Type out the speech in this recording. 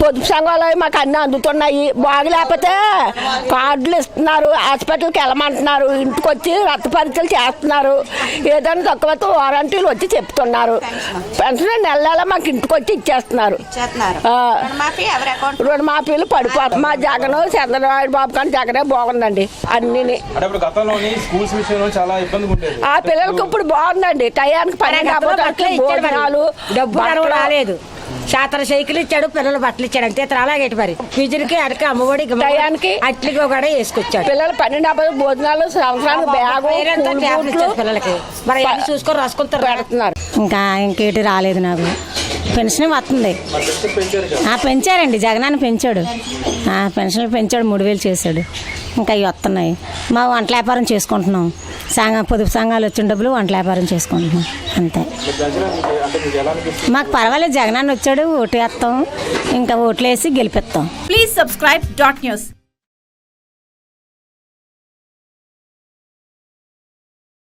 పొదుపు సంఘాలు అవి మాకు అన్నీ అందుతున్నాయి. బాగలేకపోతే కార్డులు ఇస్తున్నారు. హాస్పిటల్కి వెళ్ళమంటున్నారు. ఇంటికి వచ్చి రక్త పరీక్షలు చేస్తున్నారు. ఏదైనా తక్కువ వారంటీలు వచ్చి చెప్తున్నారు. పెన్షన్ నెల నెల మాకు ఇంటికి వచ్చి ఇచ్చేస్తున్నారు. రుణమాఫీలు పడిపోతాయి మా జగన్ చంద్రబాబు బాబు కానీ జగనే బాగుందండి అన్నీ ఆ పిల్లలకి ఇప్పుడు బాగుందండి. టయానికి పని కాకపోతే. భోజనాలు డబ్బు. రాలేదు. శాతర సైకిల్ ఇచ్చాడు పిల్లలు బట్టలు ఇచ్చాడు. అంతే అలాగే మరి. ఫీజులకి అడక అమ్మఒడి టయానికి అట్లకి కూడా వేసుకొచ్చాడు. పిల్లలు పన్నెండు డెబ్బై భోజనాలు సంవత్సరానికి బ్యాగు పిల్లలకి. మరి చూసుకొని రాసుకుంటారు పెడుతున్నారు. ఇంకా ఇంకేటి రాలేదు నాకు. పెన్షన్ వస్తుంది. ఆ, పెంచారండి. జగనాన్ని పెంచాడు. ఆ, పెన్షన్లు పెంచాడు. మూడు వేలు చేశాడు. ఇంకా అవి వస్తున్నాయి. మా వంట వ్యాపారం చేసుకుంటున్నాం. సంఘ పొదుపు సంఘాలు వచ్చిన డబ్బులు వంట వ్యాపారం చేసుకుంటున్నాం. అంతే. మాకు పర్వాలేదు. జగనాన్ని వచ్చాడు. ఓటు వేస్తాం. ఇంకా ఓట్లు వేసి గెలిపిస్తాం. Please subscribe dot news